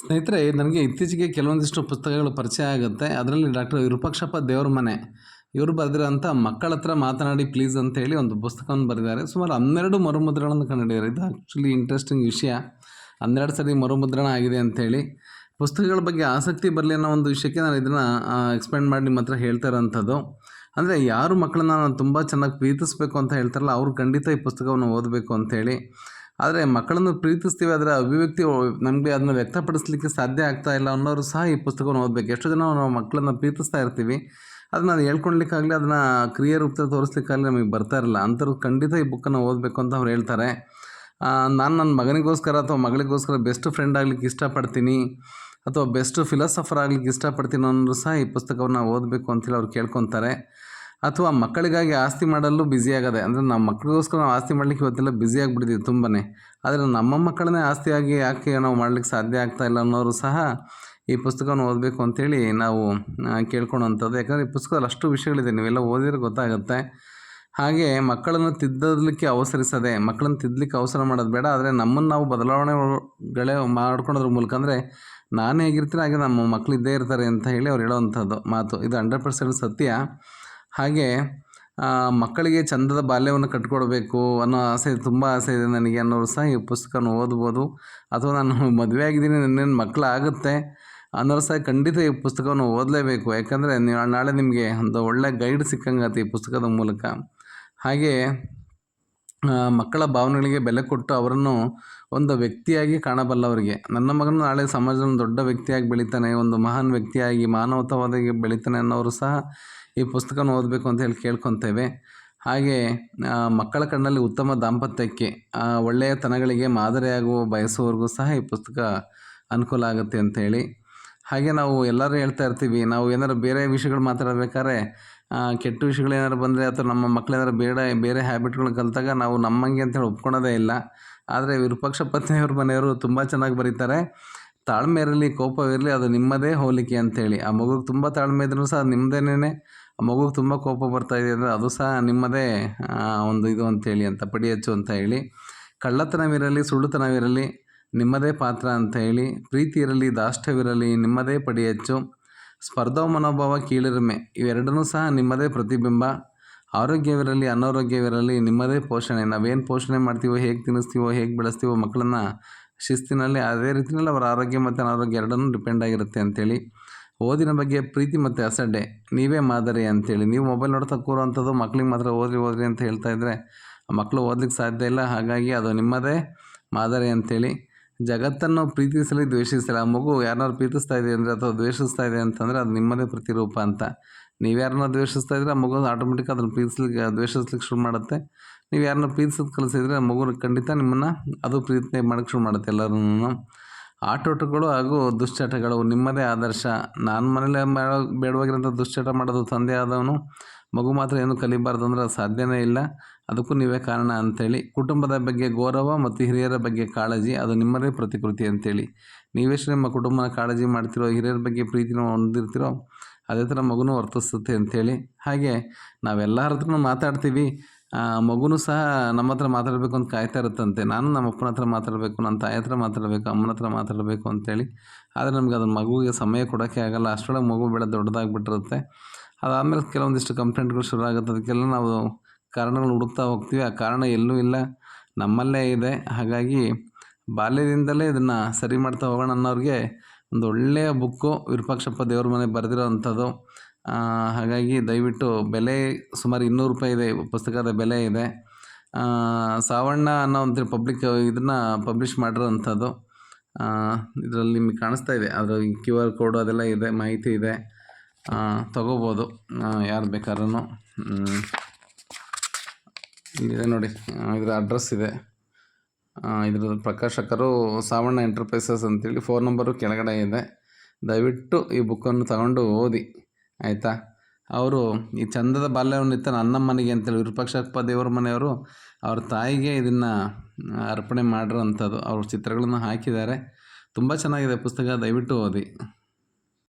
ಸ್ನೇಹಿತರೆ, ನನಗೆ ಇತ್ತೀಚೆಗೆ ಕೆಲವೊಂದಿಷ್ಟು ಪುಸ್ತಕಗಳು ಪರಿಚಯ ಆಗುತ್ತೆ. ಅದರಲ್ಲಿ ಡಾಕ್ಟರ್ ವಿರೂಪಾಕ್ಷಪ್ಪ ದೇವ್ರ ಮನೆ. ಇವರು ಬರೆದಿರೋಂಥ ಮಕ್ಕಳ ಹತ್ರ ಮಾತನಾಡಿ ಪ್ಲೀಸ್ ಅಂತ ಹೇಳಿ ಒಂದು ಪುಸ್ತಕವನ್ನು ಬರೆದಿದ್ದಾರೆ. ಸುಮಾರು ಹನ್ನೆರಡು ಮರುಮುದ್ರಣವನ್ನು ಕಂಡಿದ್ದಾರೆ. ಇದು ಆ್ಯಕ್ಚುಲಿ ಇಂಟ್ರೆಸ್ಟಿಂಗ್ ವಿಷಯ. ಹನ್ನೆರಡು ಸರಿ ಮರುಮುದ್ರಣ ಆಗಿದೆ ಅಂಥೇಳಿ ಪುಸ್ತಕಗಳ ಬಗ್ಗೆ ಆಸಕ್ತಿ ಬರಲಿ ಅನ್ನೋ ಒಂದು ವಿಷಯಕ್ಕೆ ನಾನು ಇದನ್ನು ಎಕ್ಸ್ಪ್ಲೇನ್ ಮಾಡಿ ನಿಮ್ಮ ಹತ್ರ ಹೇಳ್ತಾ ಇರೋಂಥದ್ದು. ಅಂದರೆ ಯಾರು ಮಕ್ಕಳನ್ನ ನಾನು ತುಂಬ ಚೆನ್ನಾಗಿ ಪ್ರೀತಿಸಬೇಕು ಅಂತ ಹೇಳ್ತಾರಲ್ಲ, ಅವರು ಖಂಡಿತ ಈ ಪುಸ್ತಕವನ್ನು ಓದಬೇಕು ಅಂತೇಳಿ ಆದರೆ ಮಕ್ಕಳನ್ನು ಪ್ರೀತಿಸ್ತೀವಿ ಅದರ ಅಭಿವ್ಯಕ್ತಿ ನಮಗೆ ಅದನ್ನು ವ್ಯಕ್ತಪಡಿಸಲಿಕ್ಕೆ ಸಾಧ್ಯ ಆಗ್ತಾ ಇಲ್ಲ ಅನ್ನೋರು ಸಹ ಈ ಪುಸ್ತಕವನ್ನು ಓದಬೇಕು. ಎಷ್ಟೋ ಜನ ನಾವು ಮಕ್ಕಳನ್ನು ಪ್ರೀತಿಸ್ತಾ ಇರ್ತೀವಿ, ಅದನ್ನ ಅದು ಹೇಳ್ಕೊಳ್ಲಿಕ್ಕಾಗಲಿ, ಅದನ್ನು ಕ್ರಿಯೆ ರೂಪದಲ್ಲಿ ತೋರಿಸ್ಲಿಕ್ಕಾಗಲಿ ನಮಗೆ ಬರ್ತಾ ಇರಲ್ಲ. ಅಂಥವ್ರು ಖಂಡಿತ ಈ ಬುಕ್ಕನ್ನು ಓದಬೇಕು ಅಂತ ಅವ್ರು ಹೇಳ್ತಾರೆ. ನಾನು ನನ್ನ ಮಗನಿಗೋಸ್ಕರ ಅಥವಾ ಮಗಳಿಗೋಸ್ಕರ ಬೆಸ್ಟ್ ಫ್ರೆಂಡ್ ಆಗ್ಲಿಕ್ಕೆ ಇಷ್ಟಪಡ್ತೀನಿ, ಅಥವಾ ಬೆಸ್ಟ್ ಫಿಲಾಸಫರ್ ಆಗ್ಲಿಕ್ಕೆ ಇಷ್ಟಪಡ್ತೀನಿ ಅನ್ನೋರು ಸಹ ಈ ಪುಸ್ತಕವನ್ನು ಓದಬೇಕು ಅಂತೇಳಿ ಅವ್ರು ಕೇಳ್ಕೊತಾರೆ ಅಥವಾ ಮಕ್ಕಳಿಗಾಗಿ ಆಸ್ತಿ ಮಾಡಲು ಬ್ಯುಸಿ ಆಗದೆ, ಅಂದರೆ ನಮ್ಮ ಮಕ್ಕಳಿಗೋಸ್ಕರ ನಾವು ಆಸ್ತಿ ಮಾಡಲಿಕ್ಕೆ ಇವತ್ತೆಲ್ಲ ಬ್ಯುಸಿ ಆಗಿಬಿಟ್ಟಿದ್ದೀವಿ ತುಂಬಾ ಆದರೆ ನಮ್ಮ ಮಕ್ಕಳನ್ನೇ ಆಸ್ತಿಯಾಗಿ ಯಾಕೆ ನಾವು ಮಾಡಲಿಕ್ಕೆ ಸಾಧ್ಯ ಆಗ್ತಾ ಇಲ್ಲ ಅನ್ನೋರು ಸಹ ಈ ಪುಸ್ತಕವನ್ನು ಓದಬೇಕು ಅಂತೇಳಿ ನಾವು ಕೇಳ್ಕೊಳೋವಂಥದ್ದು ಯಾಕಂದರೆ ಈ ಪುಸ್ತಕದಲ್ಲಿ ಅಷ್ಟು ವಿಷಯಗಳಿದೆ, ನೀವೆಲ್ಲ ಓದಿದ್ರೆ ಗೊತ್ತಾಗುತ್ತೆ. ಹಾಗೆ ಮಕ್ಕಳನ್ನು ತಿದ್ದಲಿಕ್ಕೆ ಅವಸರಿಸದೆ, ಮಕ್ಕಳನ್ನು ತಿದ್ದಲಿಕ್ಕೆ ಅವಸರ ಮಾಡೋದು ಬೇಡ. ಆದರೆ ನಮ್ಮನ್ನು ನಾವು ಬದಲಾವಣೆಗಳೇ ಮಾಡ್ಕೊಳೋದ್ರ ಮೂಲಕ ಅಂದರೆ ನಾನು ಹೇಗಿರ್ತೀನಿ ಹಾಗೆ ನಮ್ಮ ಮಕ್ಕಳು ಇದ್ದೇ ಇರ್ತಾರೆ ಅಂತ ಹೇಳಿ ಅವ್ರು ಹೇಳೋವಂಥದ್ದು ಮಾತು. ಇದು ಹಂಡ್ರೆಡ್ ಪರ್ಸೆಂಟ್ ಸತ್ಯ. ಹಾಗೆ ಮಕ್ಕಳಿಗೆ ಚಂದದ ಬಾಲ್ಯವನ್ನು ಕಟ್ಟಿಕೊಡ್ಬೇಕು ಅನ್ನೋ ಆಸೆ ತುಂಬ ಆಸೆ ಇದೆ ನನಗೆ ಅನ್ನೋರು ಸಹ ಈ ಪುಸ್ತಕನ ಓದ್ಬೋದು. ಅಥವಾ ನಾನು ಮದುವೆ ಆಗಿದ್ದೀನಿ ನನ್ನೇನು ಮಕ್ಕಳಾಗುತ್ತೆ ಅನ್ನೋರು ಸಹ ಖಂಡಿತ ಈ ಪುಸ್ತಕವನ್ನು ಓದಲೇಬೇಕು. ಯಾಕಂದರೆ ನೀವು ನಾಳೆ ನಿಮಗೆ ಒಂದು ಒಳ್ಳೆ ಗೈಡ್ ಸಿಕ್ಕಂಗಾತು ಈ ಪುಸ್ತಕದ ಮೂಲಕ. ಹಾಗೆ ಮಕ್ಕಳ ಭಾವನೆಗಳಿಗೆ ಬೆಲೆ ಕೊಟ್ಟು ಅವರನ್ನು ಒಂದು ವ್ಯಕ್ತಿಯಾಗಿ ಕಾಣಬಲ್ಲವರಿಗೆ. ನನ್ನ ಮಗನು ನಾಳೆ ಸಮಾಜದ ದೊಡ್ಡ ವ್ಯಕ್ತಿಯಾಗಿ ಬೆಳಿತಾನೆ, ಒಂದು ಮಹಾನ್ ವ್ಯಕ್ತಿಯಾಗಿ ಮಾನವತಾವಾದಿಗೆ ಬೆಳಿತಾನೆ ಅನ್ನೋರು ಸಹ ಈ ಪುಸ್ತಕನ ಓದಬೇಕು ಅಂತ ಹೇಳಿ ಕೇಳ್ಕೊತೇವೆ. ಹಾಗೆ ಮಕ್ಕಳ ಕಣ್ಣಲ್ಲಿ ಉತ್ತಮ ದಾಂಪತ್ಯಕ್ಕೆ ಒಳ್ಳೆಯ ತನಗಳಿಗೆ ಮಾದರಿಯಾಗುವ ಬಯಸುವವರೆಗೂ ಸಹ ಈ ಪುಸ್ತಕ ಅನುಕೂಲ ಆಗುತ್ತೆ ಅಂತೇಳಿ ಹಾಗೆ ನಾವು ಎಲ್ಲರೂ ಹೇಳ್ತಾ ಇರ್ತೀವಿ, ನಾವು ಏನಾರು ಬೇರೆ ವಿಷಯಗಳು ಮಾತಾಡಬೇಕಾದ್ರೆ ಕೆಟ್ಟ ವಿಷಯಗಳು ಏನಾದ್ರು ಬಂದರೆ ಅಥವಾ ನಮ್ಮ ಮಕ್ಳು ಏನಾದ್ರು ಬೇಡ, ಬೇರೆ ಹ್ಯಾಬಿಟ್ಗಳು ಕಲಿತಾಗ ನಾವು ನಮ್ಮಂಗೆ ಅಂತೇಳಿ ಒಪ್ಕೊಳೋದೇ ಇಲ್ಲ. ಆದರೆ ವಿರೂಪಾಕ್ಷ ಪತ್ನಿಯವ್ರ ಮನೆಯವರು ತುಂಬ ಚೆನ್ನಾಗಿ ಬರೀತಾರೆ, ತಾಳ್ಮೆ ಇರಲಿ, ಕೋಪವಿರಲಿ, ಅದು ನಿಮ್ಮದೇ ಹೋಲಿಕೆ ಅಂತೇಳಿ. ಆ ಮಗುಗೆ ತುಂಬ ತಾಳ್ಮೆ ಇದ್ರೂ ಸಹ ನಿಮ್ಮದೇನೇ ಆ ಮಗುಗೆ ತುಂಬ ಕೋಪ ಬರ್ತಾ ಇದೆ ಅಂದರೆ ಅದು ಸಹ ನಿಮ್ಮದೇ ಒಂದು ಇದು ಅಂತೇಳಿ ಅಂತ, ಪಡಿ ಹಚ್ಚು ಅಂತ ಹೇಳಿ. ಕಳ್ಳತನವಿರಲಿ, ಸುಳ್ಳುತನವಿರಲಿ ನಿಮ್ಮದೇ ಪಾತ್ರ ಅಂತ ಹೇಳಿ, ಪ್ರೀತಿ ಇರಲಿ ದಾಷ್ಟ್ಯವಿರಲಿ ನಿಮ್ಮದೇ ಪಡಿ ಹೆಚ್ಚು. ಸ್ಪರ್ಧಾ ಮನೋಭಾವ ಕೀಳಿರಿಮೆ, ಇವೆರಡನ್ನೂ ಸಹ ನಿಮ್ಮದೇ ಪ್ರತಿಬಿಂಬ. ಆರೋಗ್ಯವಿರಲಿ, ಅನಾರೋಗ್ಯವಿರಲಿ, ನಿಮ್ಮದೇ ಪೋಷಣೆ. ನಾವೇನು ಪೋಷಣೆ ಮಾಡ್ತೀವೋ, ಹೇಗೆ ತಿನ್ನಿಸ್ತೀವೋ, ಹೇಗೆ ಬೆಳೆಸ್ತೀವೋ ಮಕ್ಕಳನ್ನು ಶಿಸ್ತಿನಲ್ಲಿ, ಅದೇ ರೀತಿಯಲ್ಲಿ ಅವರ ಆರೋಗ್ಯ ಮತ್ತು ಅನಾರೋಗ್ಯ ಎರಡನ್ನೂ ಡಿಪೆಂಡ್ ಆಗಿರುತ್ತೆ ಅಂಥೇಳಿ ಓದಿನ ಬಗ್ಗೆ ಪ್ರೀತಿ ಮತ್ತು ಅಸಡ್ಡೆ. ನೀವೇ ಮಾದರಿ ಅಂಥೇಳಿ ನೀವು ಮೊಬೈಲ್ ನೋಡ್ತಾ ಕೂರುವಂಥದ್ದು ಮಕ್ಳಿಗೆ ಮಾತ್ರ ಓದ್ರಿ ಓದ್ರಿ ಅಂತ ಹೇಳ್ತಾ ಇದ್ದರೆ ಮಕ್ಕಳು ಓದ್ಲಿಕ್ಕೆ ಸಾಧ್ಯ ಇಲ್ಲ. ಹಾಗಾಗಿ ಅದು ನಿಮ್ಮದೇ ಮಾದರಿ ಅಂತೇಳಿ. ಜಗತ್ತನ್ನು ಪ್ರೀತಿಸಲಿ ದ್ವೇಷಿಸಲಿ ಆ ಮಗು ಯಾರನ್ನಾರು ಪ್ರೀತಿಸ್ತಾ ಇದೆ ಅಂದರೆ ಅಥವಾ ದ್ವೇಷಿಸ್ತಾ ಇದೆ ಅಂತಂದರೆ ಅದು ನಿಮ್ಮದೇ ಪ್ರತಿರೂಪ ಅಂತ. ನೀವು ಯಾರನ್ನ ದ್ವೇಷಿಸ್ತಾ ಇದ್ರೆ ಆ ಮಗು ಆಟೋಮೆಟಿಕ್ ಅದನ್ನು ಪ್ರೀತಿಸ್ಲಿಕ್ಕೆ, ದ್ವೇಷಿಸ್ಲಿಕ್ಕೆ ಶುರು ಮಾಡುತ್ತೆ. ನೀವು ಯಾರನ್ನ ಪ್ರೀತಿಸೋದು ಕಲಿಸಿದ್ರೆ ಆ ಮಗು ಖಂಡಿತ ನಿಮ್ಮನ್ನು ಅದು ಪ್ರೀತಿ ಮಾಡೋಕ್ಕೆ ಶುರು ಮಾಡುತ್ತೆ ಎಲ್ಲರೂ ಆಟೋಟಗಳು ಹಾಗೂ ದುಶ್ಚಟಗಳು, ನಿಮ್ಮದೇ ಆದರ್ಶ. ನಾನು ಮನೇಲಿ ಬೇಡವಾಗಿರೋಂಥ ದುಶ್ಚಟ ಮಾಡೋದು ತಂದೆ ಆದವನು. ಮಗು ಮಾತ್ರ ಏನು ಕಲಿಬಾರ್ದು ಅಂದ್ರೆ ಅದು ಸಾಧ್ಯನೇ ಇಲ್ಲ. ಅದಕ್ಕೂ ನೀವೇ ಕಾರಣ ಅಂಥೇಳಿ ಕುಟುಂಬದ ಬಗ್ಗೆ ಗೌರವ ಮತ್ತು ಹಿರಿಯರ ಬಗ್ಗೆ ಕಾಳಜಿ, ಅದು ನಿಮ್ಮದೇ ಪ್ರತಿಕೃತಿ ಅಂತೇಳಿ. ನೀವೆಷ್ಟು ನಿಮ್ಮ ಕುಟುಂಬನ ಕಾಳಜಿ ಮಾಡ್ತಿರೋ, ಹಿರಿಯರ ಬಗ್ಗೆ ಪ್ರೀತಿನ ಹೊಂದಿರ್ತಿರೋ, ಅದೇ ಥರ ಮಗುನೂ ವರ್ತಿಸುತ್ತೆ ಅಂಥೇಳಿ ಹಾಗೆ ನಾವೆಲ್ಲರ ಹತ್ರನೂ ಮಾತಾಡ್ತೀವಿ. ಮಗುನೂ ಸಹ ನಮ್ಮ ಹತ್ರ ಮಾತಾಡಬೇಕು ಅಂತ ಕಾಯ್ತಾ ಇರುತ್ತಂತೆ. ನಾನು ನಮ್ಮ ಅಪ್ಪನ ಹತ್ರ ಮಾತಾಡಬೇಕು, ನನ್ನ ತಾಯಿ ಹತ್ರ ಮಾತಾಡಬೇಕು, ಅಮ್ಮನ ಹತ್ರ ಮಾತಾಡಬೇಕು ಅಂತೇಳಿ. ಆದರೆ ನಮ್ಗೆ ಅದನ್ನ ಮಗುವಿಗೆ ಸಮಯ ಕೊಡೋಕ್ಕೆ ಆಗಲ್ಲ. ಅಷ್ಟರೊಳಗೆ ಮಗು ಬೆಳೆ ದೊಡ್ಡದಾಗಿಬಿಟ್ಟಿರುತ್ತೆ. ಅದಾದಮೇಲೆ ಕೆಲವೊಂದಿಷ್ಟು ಕಂಪ್ಲೇಂಟ್ಗಳು ಶುರು ಆಗುತ್ತೆ. ಅದಕ್ಕೆಲ್ಲ ನಾವು ಕಾರಣಗಳು ಹುಡುಕ್ತಾ ಹೋಗ್ತೀವಿ. ಆ ಕಾರಣ ಎಲ್ಲೂ ಇಲ್ಲ. ನಮ್ಮಲ್ಲೇ ಇದೆ. ಹಾಗಾಗಿ ಬಾಲ್ಯದಿಂದಲೇ ಇದನ್ನು ಸರಿ ಮಾಡ್ತಾ ಹೋಗೋಣ ಅನ್ನೋರಿಗೆ ಒಂದು ಒಳ್ಳೆಯ ಬುಕ್ಕು ವಿರೂಪಾಕ್ಷಪ್ಪ ದೇವ್ರ ಮನೆ ಬರೆದಿರೋ ಅಂಥದ್ದು ಹಾಗಾಗಿ ದಯವಿಟ್ಟು ಬೆಲೆ ಸುಮಾರು ಇನ್ನೂರು ರೂಪಾಯಿ ಇದೆ. ಪುಸ್ತಕದ ಬೆಲೆ ಇದೆ. ಸಾವಣ್ಣ ಅನ್ನೋ ಒಂದು ಪಬ್ಲಿಕ್ ಇದನ್ನು ಪಬ್ಲಿಷ್ ಮಾಡಿರೋವಂಥದ್ದು. ಇದರಲ್ಲಿ ನಿಮಗೆ ಕಾಣಿಸ್ತಾ ಇದೆ. ಅದರ ಕ್ಯೂ ಆರ್ ಕೋಡು ಅದೆಲ್ಲ ಇದೆ, ಮಾಹಿತಿ ಇದೆ. ತೊಗೋಬೋದು. ಯಾರು ಬೇಕಾದ್ರೂ ಇದೆ ನೋಡಿ. ಇದರ ಅಡ್ರೆಸ್ ಇದೆ. ಇದರ ಪ್ರಕಾಶಕರು ಸಾವಣ್ಣ ಎಂಟರ್ಪ್ರೈಸಸ್ ಅಂತೇಳಿ ಫೋನ್ ನಂಬರು ಕೆಳಗಡೆ ಇದೆ. ದಯವಿಟ್ಟು ಈ ಬುಕ್ಕನ್ನು ತಗೊಂಡು ಓದಿ. ಆಯಿತಾ? ಅವರು ಈ ಚಂದದ ಬಾಲ್ಯವನ್ನಿತ್ತ ನನ್ನ ಮನೆಗೆ ಅಂತೇಳಿ ವಿರೂಪಾಕ್ಷಪ್ಪ ದೇವರ ಮನೆಯವರು ಅವ್ರ ತಾಯಿಗೆ ಇದನ್ನು ಅರ್ಪಣೆ ಮಾಡಿರೋವಂಥದ್ದು. ಅವ್ರ ಚಿತ್ರಗಳನ್ನು ಹಾಕಿದ್ದಾರೆ. ತುಂಬ ಚೆನ್ನಾಗಿದೆ ಪುಸ್ತಕ. ದಯವಿಟ್ಟು ಓದಿ.